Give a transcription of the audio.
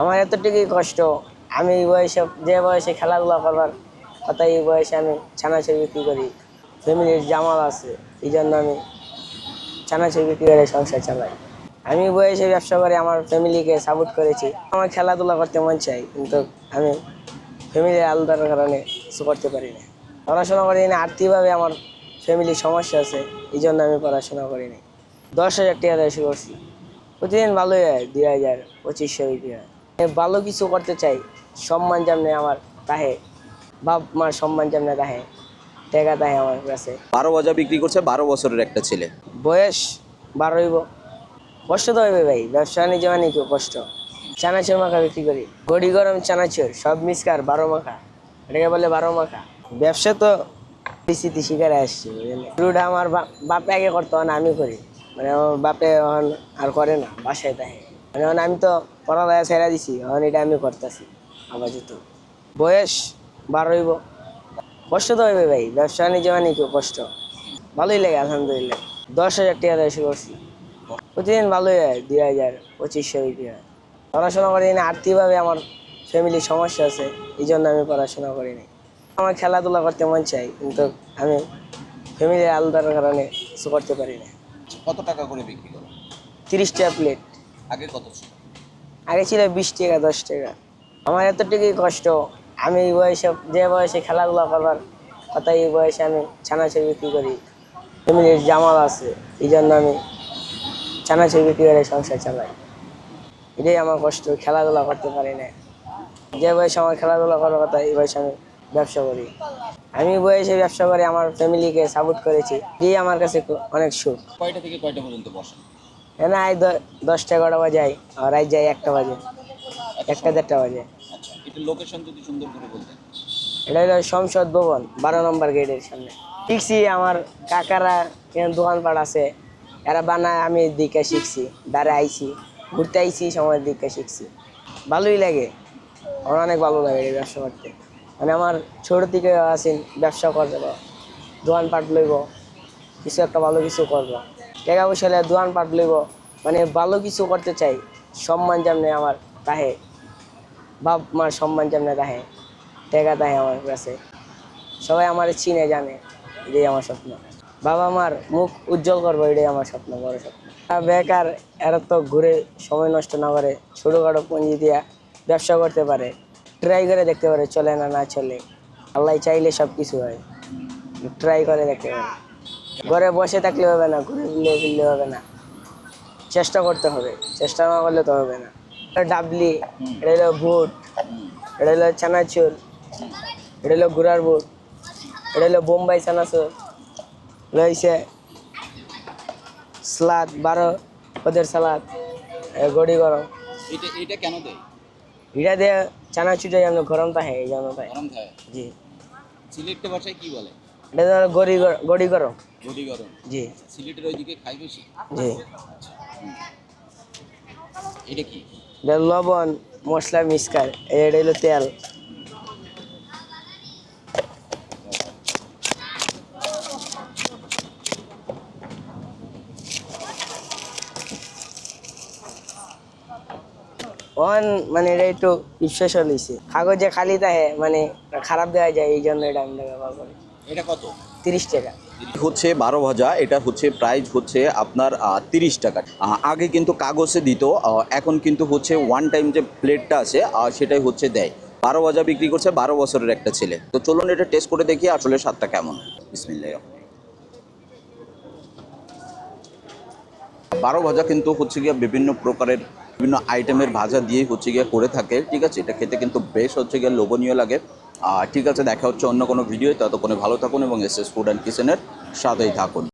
আমার এতটুকুই কষ্ট। আমি এই বয়সে, যে বয়সে খেলাধুলা করবার কথা, এই বয়সে আমি ছানাছড়ি বিক্রি করি। ফ্যামিলির জামাল আছে এই জন্য আমি ছানাছড়ি বিক্রি করে সংসার চালাই। আমি বয়সে ব্যবসা করে আমার ফ্যামিলিকে সাপোর্ট করেছি। আমার খেলাধুলা করতে মন চাই কিন্তু আমি ফ্যামিলির আলাদার কারণে কিছু করতে পারি না। পড়াশোনা করি না, আর্থিকভাবে আমার ফ্যামিলির সমস্যা আছে এই জন্য আমি পড়াশোনা করি করিনি দশ হাজার টাকা দিয়ে শুরু করছি। প্রতিদিন ভালোই হয়, দুই হাজার, পঁচিশশো বিক্রি হয়। ভালো কিছু করতে চাই সম্মান যেমনি আমার তাহে বাপ মার সম্মান যেমনি তাহে টাকা তাহে আমার কাছে। বারো বাজা বিক্রি করছে বারো বছরের একটা ছেলে। বয়স বারো হইব। কষ্ট তো হইবে ভাই ব্যবসা বাণিজ্য মানে কেউ কষ্ট? চানাচুর মাখা বিক্রি করি। গড়ি গরম চানাচুর সব মিসকার বারো মাখা। এটাকে বলে বারো মাখা। ব্যবসা তো পরিস্থিতি শিকারে আসছি শুরুটা আমার বাপ- বাপে আগে করতো না আমি করি। মানে আমার বাপে আর করে না বাসায় তাহে মানে এখন আমি তো পড়ালেখা ছেড়ে দিছি এখন এটা আমি করতেছি আপাতত। বয়স বারো হইব। কষ্ট তো হইবে ভাই ব্যবসা বাণিজ্য মানে কেউ কষ্ট? ভালোই লাগে আলহামদুলিল্লাহ। দশ হাজার টাকা দিয়ে শুরু করছি। প্রতিদিন ভালোই হয় দুই হাজার পঁচিশশো বিক্রি হয়। পড়াশোনা করি না আর্থিকভাবে আমার ফ্যামিলির সমস্যা আছে এই জন্য আমি পড়াশোনা করি নাই। আমার খেলাধুলা করতে মন চাই কিন্তু আমি ফ্যামিলির আলাদার কারণে কিছু করতে পারি না। কত টাকা করে বিক্রি করো? তিরিশ টাকা প্লেট আগে কত ছিল? আগে ছিল বিশ টাকা দশ টাকা। আমার এতটুকুই কষ্ট। আমি এই বয়সে যে বয়সে খেলাধুলা করবার কথা এই বয়সে আমি ছানাছড়ি বিক্রি করি। ফ্যামিলির জামাল আছে এই জন্য আমি ছানাছড়ি বিক্রি করে সংসার চালাই। এটাই আমার কষ্ট খেলাধুলা করতে পারি না। যে বয়সে আমার খেলাধুলা করার কথা এই বয়সে আমি ব্যবসা করি। আমি বয়সে ব্যবসা করে আমার ফ্যামিলিকে সাপোর্ট করেছি। এই আমার কাছে অনেক সুখ। কয়টা থেকে কয়টা পর্যন্ত বসেন? এখানে আই দশটা এগারোটা বাজে আই আর রাত যাই একটা বাজে। একটা দেড়টা বাজে। আচ্ছা এটা লোকেশন যদি সুন্দর করে বলতেন। এটা হলো সংসদ ভবন বারো নম্বর গেটের সামনে। শিখছি আমার কাকারা এখানে দোকানপাট আছে এরা বানায় আমি দিকে শিখছি দাঁড়ে আইছি ঘুরতে আইছি সময়ের দিকে শিখছি। ভালোই লাগে। আমার অনেক ভালো লাগে এই ব্যবসা করতে। মানে আমার ছোট থেকে আছেন ব্যবসা করতে দোকানপাট লইব কিছু একটা ভালো কিছু করব। টাকা পয়সা দোকান দোকানপাট লইব মানে ভালো কিছু করতে চাই, সম্মান যেমনি আমার তাহে বাপ মার সম্মান যেমনি তাহে টাকা তাহে আমার কাছে। সবাই আমার চিনে, জানে, এটাই আমার স্বপ্ন। বাবা মার মুখ উজ্জ্বল করব, এটাই আমার স্বপ্ন, বড় স্বপ্ন। বেকার, এরা তো ঘুরে সময় নষ্ট না করে, ছোটোখাটো পুঁজি দিয়া ব্যবসা করতে পারে। ট্রাই করে দেখতে পারে, চলে না না চলে। আল্লাহ চাইলে সব কিছু হয়। ট্রাই করে দেখতে পারে। ঘরে বসে থাকলে হবে না, ঘুরে ফিরলে ফিরলে হবে না। চেষ্টা করতে হবে। চেষ্টা না করলে তো হবে না। এটা ডাবলি এটা হলো ভুট এটা হলো চানাচুর এটা হলো ঘোড়ার বুট এটা হলো বোম্বাই চানাচুর রয়েছে সালাদ বারো পদের সালাদ গড়ি গরম। এটা এটা কেন দেয়? এটা দিয়ে চানাচুরটা যেন গরম থাকে এই জন্য তাই গরম থাকে জি। ভাষায় কি বলে? এটা গড়ি গড়ি গরম। গড়ি গরম। জি। সিলেটের ওইদিকে খাই বেশি? জি। লবণ, মশলা মিক্সকার এটা হলো তেল। অন মানে এটা একটু স্পেশাল হয়েছে কাগজে খালি থাকে মানে খারাপ দেওয়া যায় এই জন্য এটা আমরা ব্যবহার করি। এটা কত? তিরিশ টাকা। হচ্ছে বারো ভাজা এটা হচ্ছে প্রাইস হচ্ছে আপনার তিরিশ টাকা। আগে কিন্তু কাগজে দিত এখন কিন্তু হচ্ছে ওয়ান টাইম যে প্লেটটা আছে সেটাই হচ্ছে দেয়। বারো ভাজা বিক্রি করছে বারো বছরের একটা ছেলে। তো চলুন এটা টেস্ট করে দেখি আসলে স্বাদটা কেমন। বিসমিল্লাহ বারো ভাজা কিন্তু হচ্ছে গিয়ে বিভিন্ন প্রকারের বিভিন্ন আইটেমের ভাজা দিয়ে হচ্ছে গিয়ে করে থাকে ঠিক আছে? এটা খেতে কিন্তু বেশ হচ্ছে গিয়ে লোভনীয় লাগে। আর ঠিক আছে, দেখা হচ্ছে অন্য কোনো ভিডিও ততক্ষণে ভালো থাকুন এবং এস এস ফুড অ্যান্ড কিচেনের সাথেই থাকুন।